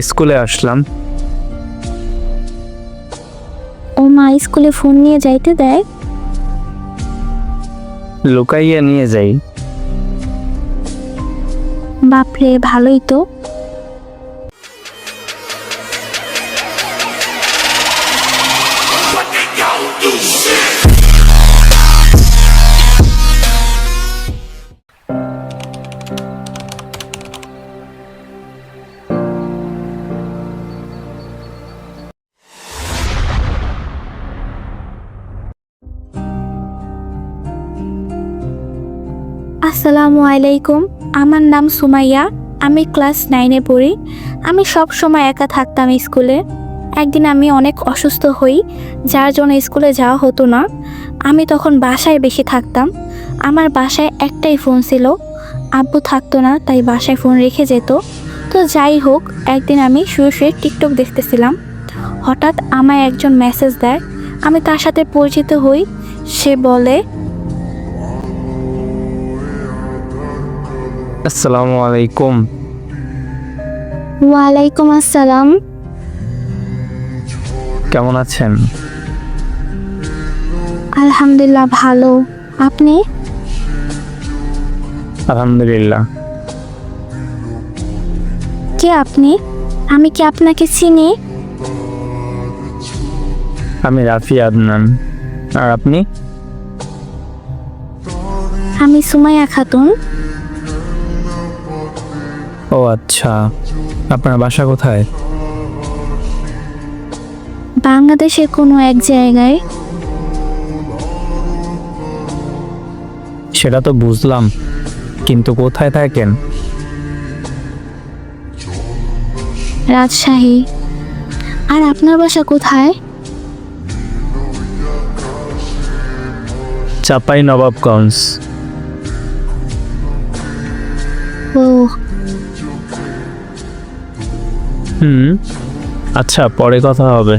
স্কুলে আসলাম। ও মা স্কুলে ফোন নিয়ে যাইতে দেয়? লুকাইয়া নিয়ে যাই। বাপরে ভালোই তো। আসসালামু আলাইকুম। আমার নাম সুমাইয়া। আমি ক্লাস নাইনে পড়ি। আমি সব সময় একা থাকতাম স্কুলে। একদিন আমি অনেক অসুস্থ হই, যার জন্য স্কুলে যাওয়া হতো না। আমি তখন বাসায় বেশি থাকতাম। আমার বাসায় একটাই ফোন ছিল। আব্বু থাকতো না, তাই বাসায় ফোন রেখে যেত। তো যাই হোক, একদিন আমি শুয়ে শুয়ে টিকটক দেখতেছিলাম। হঠাৎ আমায় একজন মেসেজ দেয়। আমি তার সাথে পরিচিত হই। সে বলে আসসালামু আলাইকুম। ওয়ালাইকুম আসসালাম। কেমন আছেন? আলহামদুলিল্লাহ ভালো। আপনি? আলহামদুলিল্লাহ। কে আপনি? আমি কি আপনাকে চিনি? আমি রাফি আদনান। আর আপনি? আমি সুমাইয়া খাতুন। ও আচ্ছা। আপনার বাসা কোথায়? বাংলাদেশের কোনো এক জায়গায়। সেটা তো বুঝলাম কিন্তু কোথায় থাকেন? রাজশাহী। আর আপনার বাসা কোথায়? চাপাই নবাবগঞ্জ। হুম। আচ্ছা পরে কথা হবে।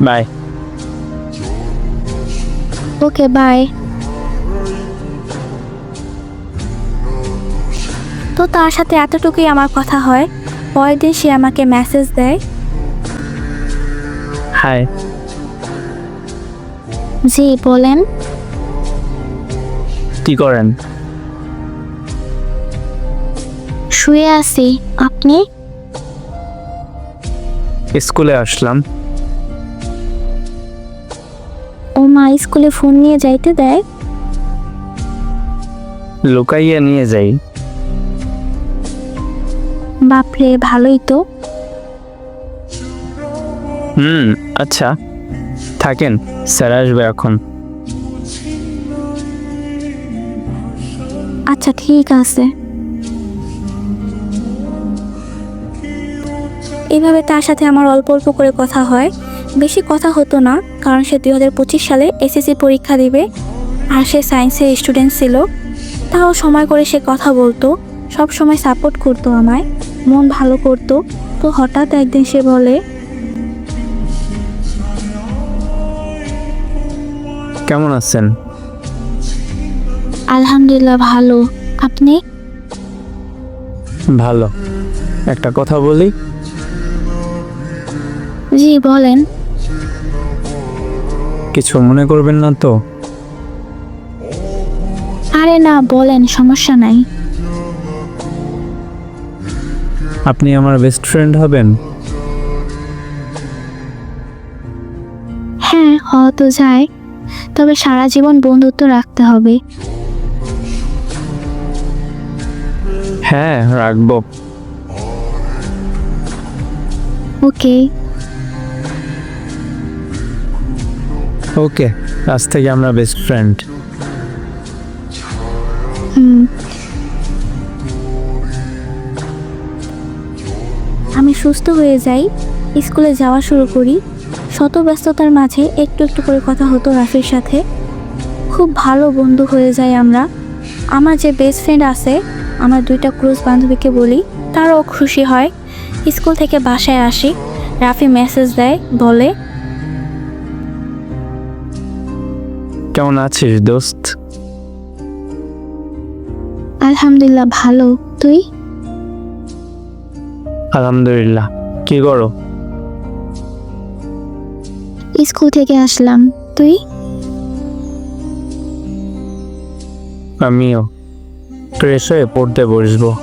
বাই। Okay bye. তো তার সাথে এতটুকুই আমার কথা হয়। পরের দিন সে আমাকে মেসেজ দেয়। হাই জি বলেন। কি করেন? শুয়ে আছি। আপনি? স্কুলে আসলাম। ও মা স্কুলে ফোন নিয়ে যাইতে দেয়? লুকাইয়া নিয়ে যাই। বাপরে ভালোই তো। হুম আচ্ছা। থাকেন স্যার আসবে এখন। আচ্ছা ঠিক আছে। এভাবে তার সাথে আমার অল্প অল্প করে কথা হয়। বেশি কথা হতো না কারণ সে দুই হাজার পঁচিশ সালে এসএসসি পরীক্ষা দিবে আর সে সায়েন্সের স্টুডেন্ট ছিল। তাও সময় করে সে কথা বলতো সব সময় সাপোর্ট করতো আমায় মন ভালো করতো। তো হঠাৎ একদিন সে বলে কেমন আছেন? আলহামদুলিল্লাহ ভালো। আপনি? ভালো। একটা কথা বলি জি বলেন। কিছু মনে করবেন না তো? আরে না বলেন সমস্যা নাই। আপনি আমার বেস্ট ফ্রেন্ড হবেন? হ্যাঁ হয়তো যায়। তবে সারা জীবন বন্ধুত্ব রাখতে হবে। হ্যাঁ রাখব। ওকে। ওকে, আজ থেকে আমরা বেস্ট ফ্রেন্ড আমি সুস্থ হয়ে যাই, স্কুলে যাওয়া শুরু করি। শত ব্যস্ততার মাঝে একটু একটু করে কথা হতো রাফির সাথে। খুব ভালো বন্ধু হয়ে যাই আমরা। আমার যে বেস্ট ফ্রেন্ড আছে, আমার দুইটা ক্লোজ বান্ধবীকে বলি, তারাও খুশি হয়। স্কুল থেকে বাসায় আসি, রাফি মেসেজ দেয়, বলে কেমন আছিস দোস্ত? আলহামদুলিল্লাহ ভালো। তুই? আলহামদুলিল্লাহ। কি করো? স্কুল থেকে আসলাম। তুই? আমিও। ফ্রেশ হয়ে পড়তে বসবো।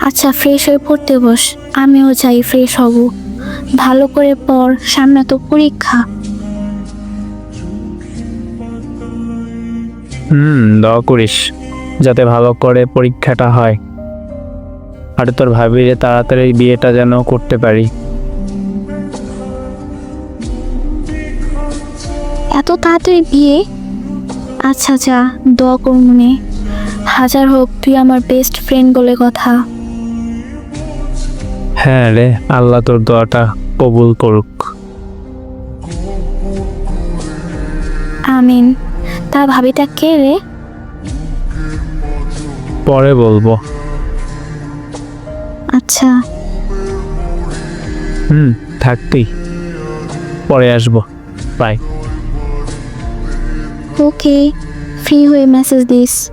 আচ্ছা ফ্রেশ হয়ে পড়তে বস। আমিও যাই ফ্রেশ হব। ভালো করে পড় সামনে তো পরীক্ষা। হুম দোয়া করিস যাতে ভালো করে পরীক্ষাটা হয়। আর তোর ভাবি ভাবিরে তাড়াতাড়ি বিয়েটা যেন করতে পারি। এত তাড়াতাড়ি বিয়ে? আচ্ছা যা দোয়া করমনে হাজার হোক তুই আমার বেস্ট ফ্রেন্ড বলে কথা। হ্যাঁ রে আল্লাহ তোর দোয়াটা কবুল করুক। আমিন। তা ভাবিটা কে রে? পরে বলব। আচ্ছা। হুম থাকতেই। পরে আসব। বাই ওকে ফ্রি হয়ে মেসেজ দিস।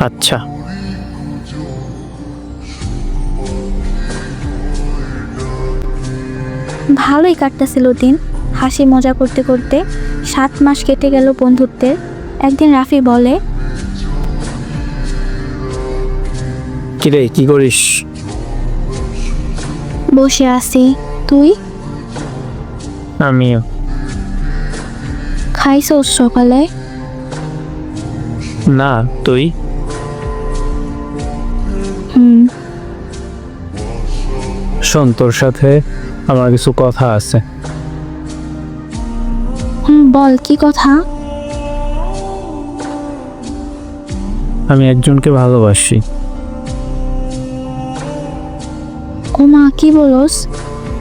আচ্ছা। ভালোই কাটতেছিল দিন। হাসি মজা করতে করতে সাত মাস কেটে গেল বন্ধুত্বের। একদিন রাফি বলে কিরে কি করিস? বসে আছি। তুই? আমিও। খাইছস সকালে? না তুই? হুম। শোন তোর সাথে আমার কিছু কথা আছে। বল কি কথা? আমি একজনকে ভালোবাসি। ওমা কি বলস?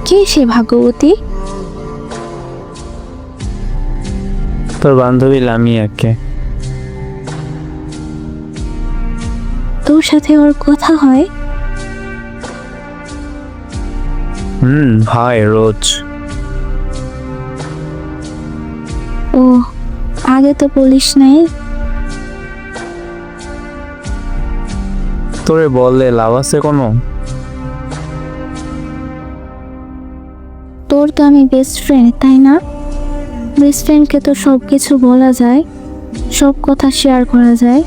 কে সে ভাগ্যবতী? তোর বান্ধবী লামিয়াকে। তোর সাথে ওর কথা হয়? হুম হয় রোজ। ও আগে তো বলিস নাই। তোরে বললে লাভ আছে কোনো? তোর তো আমি বেস্ট ফ্রেন্ড তাই না? বেস্ট ফ্রেন্ডকে তো সব কিছু বলা যায় সব কথা শেয়ার করা যায়।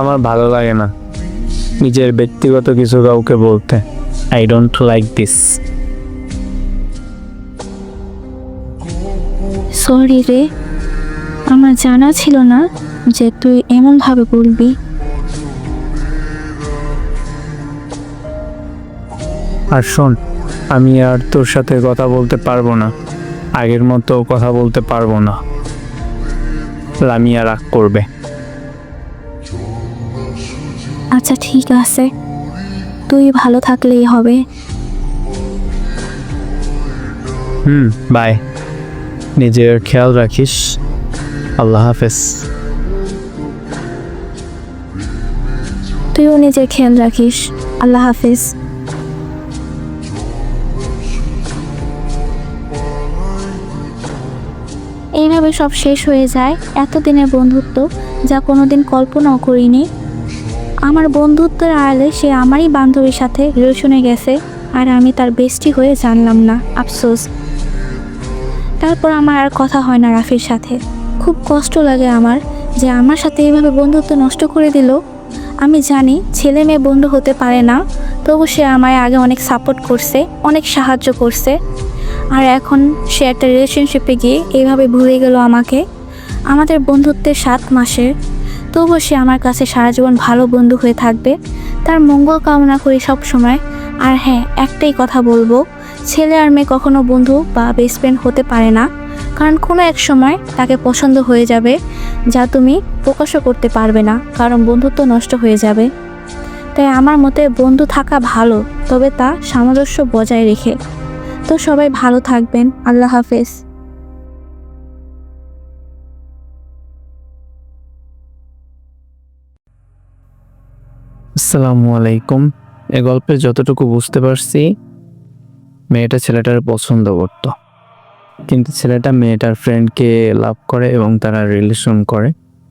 আমার ভালো লাগে না। নিজের ব্যক্তিগত কিছু কাউকে বলতে। I don't like this sorry রে। আমার জানা ছিল না যে তুই এমনভাবে বলবি। আর শোন আমি আর তোর সাথে কথা বলতে পারব না। আগের মতো কথা বলতে পারব না। লামিয়া রাগ করবে। আচ্ছা ঠিক আছে। তুই ভালো থাকলেই হবে। হুম বাই নিজের খেয়াল রাখিস। আল্লাহ হাফেজ। তুইও নিজের খেয়াল রাখিস। আল্লাহ হাফেজ। এইভাবে সব শেষ হয়ে যায়। এতদিনের বন্ধুত্ব যা কোনোদিন কল্পনাও করিনি। আমার বন্ধুত্বের আড়ালে সে আমারই বান্ধবীর সাথে রিলেশনে গেছে আর আমি তার বেস্টি হয়ে জানলাম না। আফসোস। তারপর আমার আর কথা হয় না রাফির সাথে। খুব কষ্ট লাগে আমার যে আমার সাথে এইভাবে বন্ধুত্ব নষ্ট করে দিল। আমি জানি ছেলে মেয়ে বন্ধু হতে পারে না, তবু সে আমায় আগে অনেক সাপোর্ট করছে, অনেক সাহায্য করছে। আর এখন সে একটা রিলেশনশিপে গিয়ে এইভাবে ভুলে গেল আমাকে। আমাদের বন্ধুত্বের সাত মাসের তবুও সে আমার কাছে সারা জীবন ভালো বন্ধু হয়ে থাকবে। তার মঙ্গল কামনা করি সব সময় আর হ্যাঁ একটাই কথা বলব, ছেলে আর মেয়ে কখনো বন্ধু বা বেস্ট ফ্রেন্ড হতে পারে না। কারণ কোনো এক সময় তাকে পছন্দ হয়ে যাবে, যা তুমি প্রকাশও করতে পারবে না, কারণ বন্ধুত্ব নষ্ট হয়ে যাবে। তাই আমার মতে বন্ধু থাকা ভালো, তবে তা সামঞ্জস্য বজায় রেখে। তো সবাই ভালো থাকবেন, আল্লাহ হাফেজ। আসসালামু আলাইকুম। এ গল্পের যতটুকু বুঝতে পারছি, মেয়েটা ছেলেটার পছন্দ করত কিন্তু ছেলেটা মেয়েটার ফ্রেন্ডকে লাভ করে এবং তারা রিলেশন করে।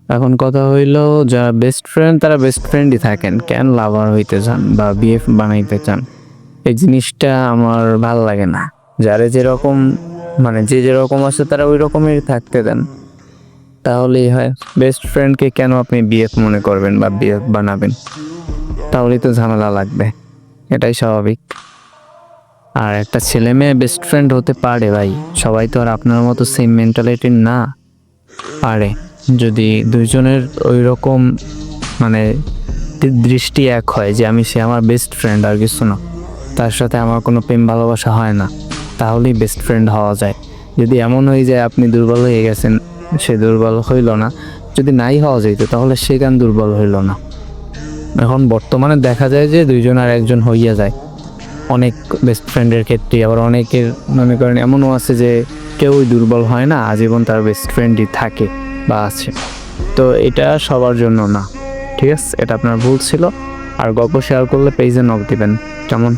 এখন কথা হইল, যারা বেস্ট ফ্রেন্ড তারা বেস্ট ফ্রেন্ডই থাকেন। কেন লাভার হইতে চান বা বিএফ বানাইতে চান? এই জিনিসটা আমার ভালো লাগে না। যারা যেরকম মানে যে যেরকম আছে তারা ওই রকমেরই থাকতে দেন। তাহলেই হয়। বেস্ট ফ্রেন্ডকে কেন আপনি বিএফ মনে করবেন বা বিএফ বানাবেন? তাহলেই তো ঝামেলা লাগবে। এটাই স্বাভাবিক। আর একটা ছেলে মেয়ে বেস্ট ফ্রেন্ড হতে পারে ভাই। সবাই তো আর আপনার মতো সেম মেন্টালিটির না। পারে। যদি দুইজনের ওই রকম মানে দৃষ্টি এক হয় যে আমি সে আমার বেস্ট ফ্রেন্ড আর কিছু না, তার সাথে আমার কোনো প্রেম ভালোবাসা হয় না, তাহলেই বেস্ট ফ্রেন্ড হওয়া যায়। যদি এমন হয়ে যায় আপনি দুর্বল হয়ে গেছেন সে দুর্বল হইল না। যদি নাই হওয়া যেত তাহলে সে কেন দুর্বল হইল না? এখন বর্তমানে দেখা যায় যে দুইজন আর একজন হইয়া যায়। অনেক বেস্ট ফ্রেন্ডের ক্ষেত্রে, আবার অনেকের মনে করেন এমনও আছে যে কেউই দুর্বল হয় না, আজীবন তার বেস্ট ফ্রেন্ডই থাকে বা আছে। তো এটা সবার জন্য না। ঠিক আছে? এটা আপনার ভুল ছিল। আর গল্প শেয়ার করলে পেজে নক দিবেন। কেমন